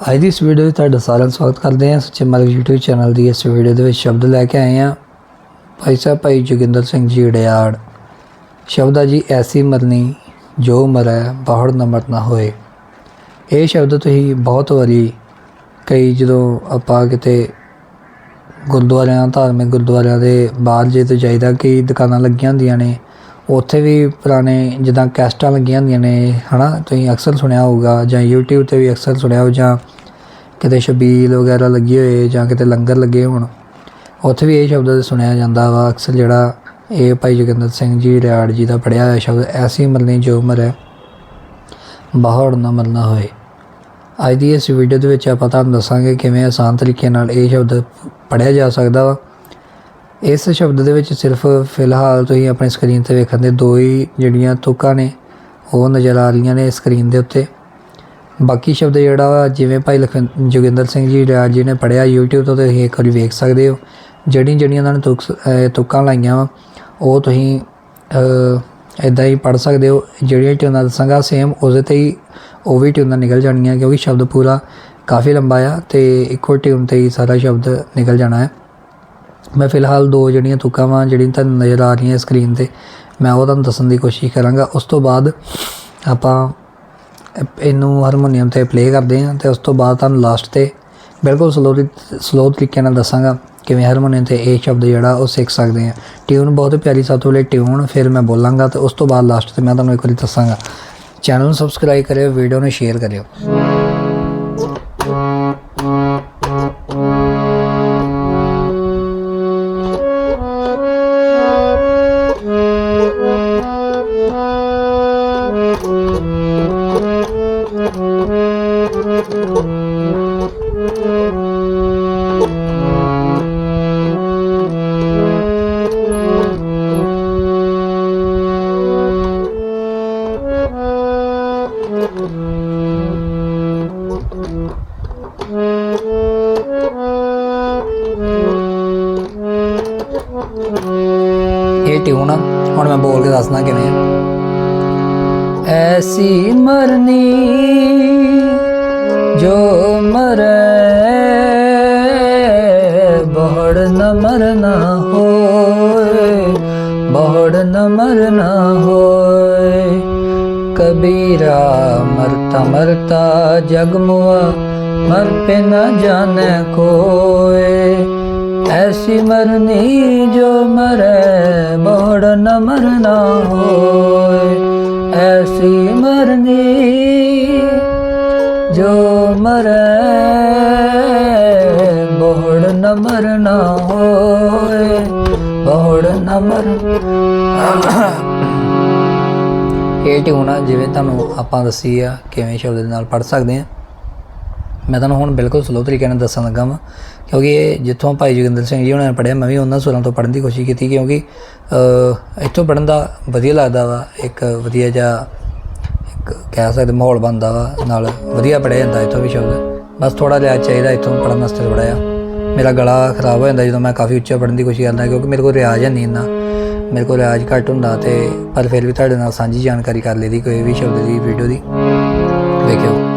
ਅੱਜ ਦੀ ਇਸ ਵੀਡੀਓ ਵਿੱਚ ਤੁਹਾਡਾ ਸਾਰਿਆਂ ਦਾ ਸਵਾਗਤ ਕਰਦੇ ਹਾਂ। ਸੱਚੇ ਮਾਰਗ YouTube ਚੈਨਲ ਦੀ ਇਸ ਵੀਡੀਓ ਦੇ ਵਿੱਚ ਸ਼ਬਦ ਲੈ ਕੇ ਆਏ ਹਾਂ। ਭਾਈ ਸਾਹਿਬ, ਭਾਈ ਜੋਗਿੰਦਰ ਸਿੰਘ ਜੀ ੜਿਆੜ ਸ਼ਬਦ ਆ ਜੀ, ਐਸੀ ਮਰਨੀ, ਜੋ ਮਰੈ, ਬਾਹੜ ਨਾ ਮਰਨਾ ਹੋਏ। ਇਹ ਸ਼ਬਦ ਤੁਸੀਂ ਬਹੁਤ ਵਾਰੀ, ਕਈ ਜਦੋਂ ਆਪਾਂ ਕਿਤੇ ਗੁਰਦੁਆਰਿਆਂ, ਧਾਰਮਿਕ ਗੁਰਦੁਆਰਿਆਂ ਦੇ ਬਾਹਰ ਜੇ ਤੋਂ ਜਾਈਦਾ, ਕਈ ਦੁਕਾਨਾਂ ਲੱਗੀਆਂ ਹੁੰਦੀਆਂ ਨੇ ਉੱਥੇ ਵੀ ਪੁਰਾਣੇ ਜਿੱਦਾਂ ਕੈਸਟਾਂ ਲੱਗੀਆਂ ਹੁੰਦੀਆਂ ਨੇ, ਹਨਾ? ਤੁਸੀਂ ਅਕਸਰ ਸੁਣਿਆ ਹੋਊਗਾ ਜਾਂ YouTube ਤੇ ਵੀ ਅਕਸਰ ਸੁਣਿਆ ਹੋ ਜਾਂ ਕਿਤੇ ਸ਼ਬੀਲ ਵਗੈਰਾ ਲੱਗੀ ਹੋਏ ਜਾਂ ਕਿਤੇ ਲੰਗਰ ਲੱਗੇ ਹੋਣ, ਉੱਥੇ ਵੀ ਇਹ ਸ਼ਬਦ ਸੁਣਿਆ ਜਾਂਦਾ ਵਾ। ਅਕਸਰ ਜਿਹੜਾ ਇਹ ਭਾਈ ਜੋਗਿੰਦਰ ਸਿੰਘ ਜੀ ਰਿਆੜ ਜੀ ਦਾ ਪੜਿਆ ਹੋਇਆ ਸ਼ਬਦ, ਐਸੀ ਮਰਨੀ ਜੋ ਮਰੈ, ਬਾਹੜ ਨਾ ਮਰਨਾ ਹੋਏ। ਅੱਜ ਦੀ ਇਸ ਵੀਡੀਓ ਦੇ ਵਿੱਚ ਆਪਾਂ ਤੁਹਾਨੂੰ ਦੱਸਾਂਗੇ ਕਿਵੇਂ ਆਸਾਨ ਤਰੀਕੇ ਨਾਲ ਇਹ ਸ਼ਬਦ ਪੜਿਆ ਜਾ ਸਕਦਾ ਵਾ। ਇਸ ਸ਼ਬਦ ਦੇ ਵਿੱਚ ਸਿਰਫ ਫਿਲਹਾਲ ਤੁਸੀਂ ਆਪਣੀ ਸਕਰੀਨ ਤੇ ਵੇਖਣ ਦੇ ਦੋ ਹੀ ਜਿਹੜੀਆਂ ਤੁਕਾਂ ਨੇ, ਉਹ ਨਜ਼ਰ ਆ ਰਹੀਆਂ ਨੇ ਸਕਰੀਨ ਦੇ ਉੱਤੇ। ਬਾਕੀ ਸ਼ਬਦ ਜਿਹੜਾ ਵਾ, ਜਿਵੇਂ ਭਾਈ ਲਖਨ ਜੋਗਿੰਦਰ ਸਿੰਘ ਜੀ ਰਾਜ ਜੀ ਨੇ ਪੜਿਆ YouTube ਤੋਂ, ਤੁਸੀਂ ਇੱਕ ਵਾਰੀ ਵੇਖ ਸਕਦੇ ਹੋ। ਜਿਹੜੀਆਂ ਜਿਹੜੀਆਂ ਉਹਨਾਂ ਨੇ ਤੁਕ, ਅਹ ਤੁਕਾਂ ਲਾਈਆਂ ਵਾ, ਉਹ ਤੁਸੀਂ ਇਦਾਂ ਹੀ ਪੜ ਸਕਦੇ ਹੋ। ਜਿਹੜੀਆਂ ਟਿਊਨਾਂ ਦੱਸਾਂਗਾ ਸੇਮ ਉਹਦੇ ਤੇ ਹੀ ਉਹ ਵੀ ਟਿਊਨਾਂ ਨਿਕਲ ਜਾਣਗੀਆਂ ਕਿਉਂਕਿ ਸ਼ਬਦ ਪੂਰਾ ਕਾਫੀ ਲੰਬਾ ਆ ਤੇ ਇੱਕੋ ਟਿਊਨ ਤੇ ਹੀ ਸਾਰਾ ਸ਼ਬਦ ਨਿਕਲ ਜਾਣਾ ਹੈ। ਮੈਂ ਫਿਲਹਾਲ ਦੋ ਜਿਹੜੀਆਂ ਤੁਕਾਂ ਵਾਂ, ਜਿਹੜੀਆਂ ਤੁਹਾਨੂੰ ਨਜ਼ਰ ਆ ਰਹੀਆਂ ਸਕਰੀਨ ਤੇ, ਮੈਂ ਉਹ ਤੁਹਾਨੂੰ ਦੱਸਣ ਦੀ ਕੋਸ਼ਿਸ਼ ਕਰਾਂਗਾ। ਉਸ ਤੋਂ ਬਾਅਦ ਆਪਾਂ ਇਹਨੂੰ ਹਾਰਮੋਨੀਅਮ ਤੇ ਪਲੇ ਕਰਦੇ ਹਾਂ ਤੇ ਉਸ ਤੋਂ ਬਾਅਦ ਤੁਹਾਨੂੰ ਲਾਸਟ ਤੇ ਬਿਲਕੁਲ ਸਲੋ ਸਲੋ ਤਰੀਕੇ ਨਾਲ ਦੱਸਾਂਗਾ ਕਿਵੇਂ ਹਾਰਮੋਨੀਅਮ ਤੇ ਇਹ ਸ਼ਬਦ ਜਿਹੜਾ ਉਹ ਸਿੱਖ ਸਕਦੇ ਆ ਟਿਊਨ ਬਹੁਤ ਪਿਆਰੀ ਸਭ ਤੋਂ ਪਹਿਲੇ ਟਿਊਨ ਫਿਰ ਮੈਂ ਬੋਲਾਂਗਾ ਤੇ ਉਸ ਤੋਂ ਬਾਅਦ ਲਾਸਟ ਤੇ ਮੈਂ ਤੁਹਾਨੂੰ ਇੱਕ ਵਾਰੀ ਦੱਸਾਂਗਾ। ਚੈਨਲ ਨੂੰ ਸਬਸਕ੍ਰਾਈਬ ਕਰਿਓ ਵੀਡੀਓ ਨੂੰ ਸ਼ੇਅਰ ਕਰਿਓ। ਇਹ ਟਿਊਨ ਹੁਣ ਮੈਂ ਬੋਲ ਕੇ ਦੱਸਣਾ ਕਿਵੇਂ ਆ। ਐਸੀ ਮਰਨੀ ਜੋ ਮਰੈ, ਬਹੁੜ ਨ ਮਰਨਾ ਹੋਏ, ਬਹੁੜ ਨ ਮਰਨਾ ਹੋਏ। ਕਬੀਰਾ ਮਰਤਾ ਮਰਤਾ ਜਗ ਮੁਆ, ਮਰ ਪੇ ਨ ਜਾਣੇ ਕੋਏ। ਐਸੀ ਮਰਨੀ ਜੋ ਮਰੈ, ਬਹੁੜ ਨ ਮਰਨਾ ਹੋਏ। ਐਸੀ ਮਰਨੀ, ਜੋ ਮਰੈ, ਬਹੁੜ ਨ ਮਰਨਾ ਹੋਏ, ਬਹੁੜ ਨ ਮਰ ਇਹ ਟਿਊਨ ਆ, ਜਿਵੇਂ ਤੁਹਾਨੂੰ ਆਪਾਂ ਦੱਸੀ ਆ, ਕਿਵੇਂ ਸ਼ਬਦ ਦੇ ਨਾਲ ਪੜ ਸਕਦੇ ਆ। ਮੈਂ ਤੁਹਾਨੂੰ ਹੁਣ ਬਿਲਕੁਲ ਸਲੋ ਤਰੀਕੇ ਨਾਲ ਦੱਸਣ ਲੱਗਾ ਵਾਂ, ਕਿਉਂਕਿ ਇਹ ਜਿੱਥੋਂ ਭਾਈ ਜੋਗਿੰਦਰ ਸਿੰਘ ਜੀ ਉਹਨਾਂ ਨੇ ਪੜ੍ਹਿਆ, ਮੈਂ ਵੀ ਉਹਨਾਂ ਸੁਰਾਂ ਤੋਂ ਪੜ੍ਹਨ ਦੀ ਕੋਸ਼ਿਸ਼ ਕੀਤੀ, ਕਿਉਂਕਿ ਇੱਥੋਂ ਪੜ੍ਹਨ ਦਾ ਵਧੀਆ ਲੱਗਦਾ ਵਾ, ਇੱਕ ਵਧੀਆ ਜਿਹਾ, ਇੱਕ ਕਹਿ ਸਕਦੇ ਮਾਹੌਲ ਬਣਦਾ ਵਾ, ਨਾਲ ਵਧੀਆ ਪੜ੍ਹਿਆ ਜਾਂਦਾ ਇੱਥੋਂ ਵੀ ਸ਼ਬਦ। ਬਸ ਥੋੜਾ ਜਿਹਾ ਚਾਹੀਦਾ ਇੱਥੋਂ ਪੜ੍ਹਨ ਵਾਸਤੇ ਥੋੜਾ ਜਿਹਾ। ਮੇਰਾ ਗਲਾ ਖਰਾਬ ਹੋ ਜਾਂਦਾ ਜਦੋਂ ਮੈਂ ਕਾਫੀ ਉੱਚਾ ਪੜ੍ਹਨ ਦੀ ਕੋਸ਼ਿਸ਼ ਕਰਦਾ, ਕਿਉਂਕਿ ਮੇਰੇ ਕੋਲ ਰਿਆਜ਼ ਹੈ ਨਹੀਂ ਇੰਨਾ। ਮੇਰੇ ਕੋਲ ਰਿਆਜ਼ ਘੱਟ ਹੁੰਦਾ ਤੇ, ਪਰ ਫਿਰ ਵੀ ਤੁਹਾਡੇ ਨਾਲ ਸਾਂਝੀ ਜਾਣਕਾਰੀ ਕਰ ਲਈਦੀ ਕੋਈ ਵੀ ਸ਼ਬਦ ਦੀ ਵੀਡੀਓ ਦੀ। ਵੇਖਿਓ।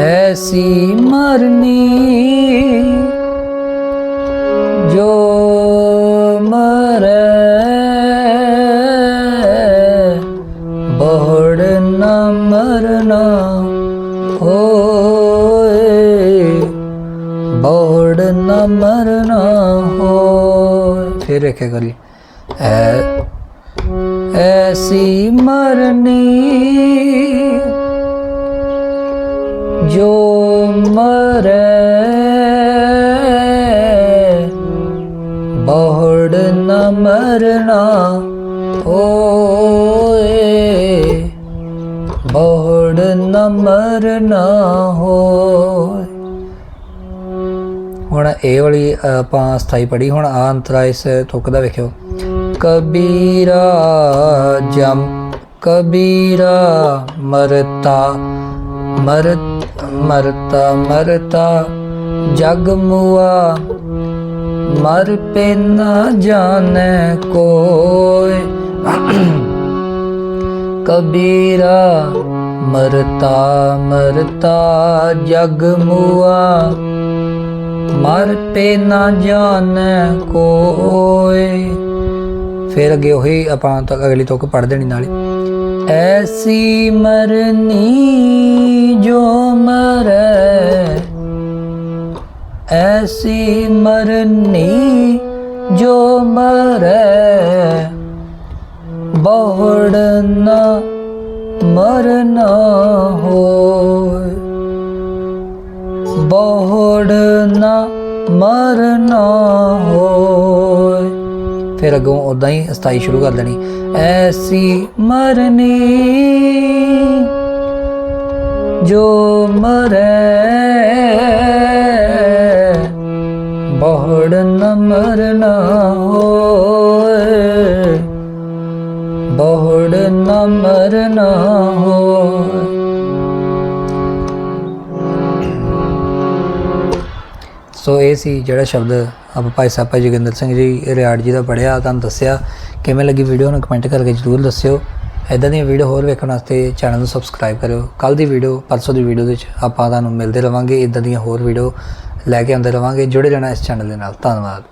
ਐਸੀ ਮਰਨੀ ਜੋ ਮਰੇ, ਬਹੜ ਨਾ ਮਰਨਾ ਹੋਏ, ਬਹੜ ਨਾ ਮਰਨਾ ਹੋਏ। ਫਿਰ ਇੱਕ ਗਲੀ ਐ, ਐਸੀ ਮਰਨੀ ਬਹੁੜ ਨਾ ਮਰਨਾ ਹੋਏ। ਬਹੁੜ ਨ ਮਰਨਾ ਹੋਏ। ਹੁਣ ਇਹ ਵਾਲੀ ਆਪਾਂ ਸਥਾਈ ਪੜੀ ਹੁਣ ਆ ਅੰਤਰਾ ਇਸ ਤੁਕ ਦਾ ਵੇਖਿਓ। ਕਬੀਰਾ ਜਮ, ਕਬੀਰਾ ਮਰਤਾ, ਮਰ, ਮਰਤਾ ਮਰਤਾ, ਜਗ ਮੁਆ ਮਰ ਪੇ ਨਾ ਜਾਣੇ ਕੋਇ। ਕਬੀਰਾ ਮਰਤਾ ਮਰਤਾ ਜਗ ਮੁਆ। ਮਰ ਪੇ ਨਾ ਜਾਣੈ ਕੋਏ ਫਿਰ ਅੱਗੇ ਉਹੀ ਆਪਾਂ ਤਾਂ ਅਗਲੀ ਤੋਂ ਪੜ ਦੇਣੀ ਨਾਲੇ। ਐਸੀ ਮਰਨੀ ਜੋ ਮਰੈ ਐਸੀ ਮਰਨੀ ਜੋ ਮਰੈ ਬਹੁੜਨਾ ਮਰਨਾ ਹੋਏ। ਬਹੁੜ ਨਾ ਮਰਨਾ ਹੋਏ। ਫਿਰ ਅੱਗੋਂ ਉਦਾਂ ਹੀ 27 ਸ਼ੁਰੂ ਕਰ ਦੇਣੀ ਐਸੀ ਮਰਨੀ ਜੋ ਮਰੈ ਬਹੁੜ ਨ ਮਰਨਾ ਹੋਏ ਬਹੁੜ ਨ ਮਰਨਾ ਹੋਏ ਸੋ ਇਹ ਸੀ ਜਿਹੜਾ ਸ਼ਬਦ ਆਪਾਂ ਭਾਈ ਸਾਹਿਬ, ਭਾਈ ਜੋਗਿੰਦਰ ਸਿੰਘ ਜੀ ਰਿਆੜ ਜੀ ਦਾ ਪੜਿਆ ਤੁਹਾਨੂੰ ਦੱਸਿਆ। ਕਿਵੇਂ ਲੱਗੀ ਵੀਡੀਓ ਨੂੰ ਕਮੈਂਟ ਕਰਕੇ ਜਰੂਰ ਦੱਸਿਓ। ਇਦਾਂ ਦੀਆਂ ਵੀਡੀਓ ਹੋਰ ਵੇਖਣ ਵਾਸਤੇ ਚੈਨਲ ਨੂੰ ਸਬਸਕ੍ਰਾਈਬ ਕਰਿਓ। ਕੱਲ ਦੀ ਵੀਡੀਓ ਪਰਸੋਂ ਦੀ ਵੀਡੀਓ ਵਿੱਚ ਆਪਾਂ ਤੁਹਾਨੂੰ ਮਿਲਦੇ ਰਵਾਂਗੇ। ਇਦਾਂ ਦੀਆਂ ਹੋਰ ਵੀਡੀਓ ਲੈ ਕੇ ਆਉਂਦੇ ਰਵਾਂਗੇ। ਜੁੜੇ ਰਹਿਣਾ ਇਸ ਚੈਨਲ ਦੇ ਨਾਲ। ਧੰਨਵਾਦ।